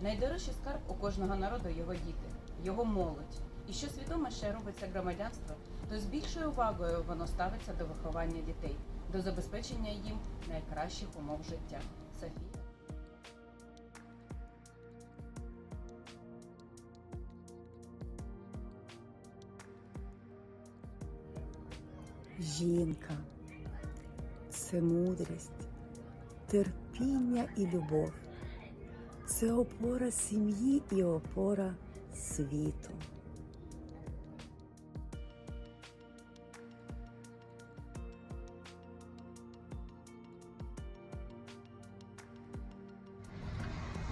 Найдорожчий скарб у кожного народу його діти, його молодь. І що свідоміше робиться громадянство, то з більшою увагою воно ставиться до виховання дітей, до забезпечення їм найкращих умов життя. Софія. Жінка це мудрість, терпіння і любов. Це опора сім'ї і опора світу.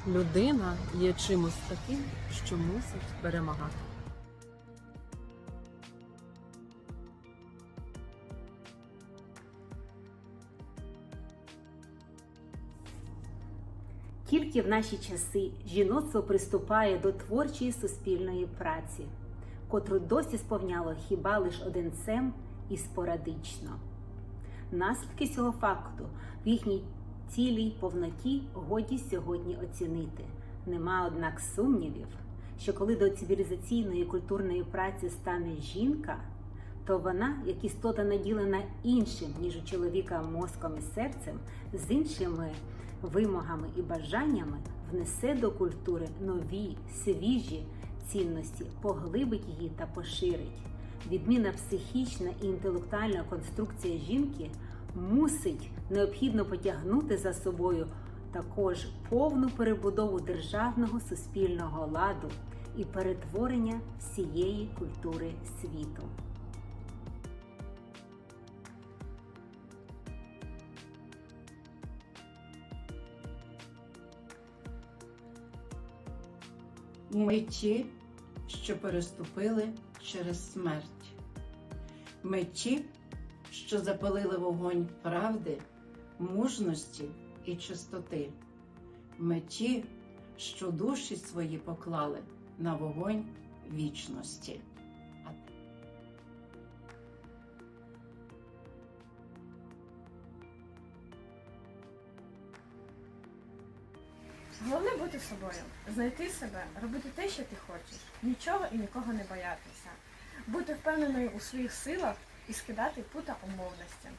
Людина є чимось таким, що мусить перемагати. Тільки в наші часи жіноцтво приступає до творчої суспільної праці, котру досі сповняло хіба лиш одинцем і спорадично. Наслідки цього факту в їхній цілій повноті годі сьогодні оцінити. Нема, однак, сумнівів, що коли до цивілізаційної культурної праці стане жінка, то вона, як істота наділена іншим, ніж у чоловіка мозком і серцем, з іншими вимогами і бажаннями внесе до культури нові, свіжі цінності, поглибить її та поширить. Відмінна психічна і інтелектуальна конструкція жінки мусить необхідно потягнути за собою також повну перебудову державного суспільного ладу і перетворення всієї культури світу. Ми ті, що переступили через смерть. Ми ті, що запалили вогонь правди, мужності і чистоти. Ми ті, що душі свої поклали на вогонь вічності. Головне бути собою, знайти себе, робити те, що ти хочеш, нічого і нікого не боятися, бути впевненою у своїх силах і скидати пута умовностям.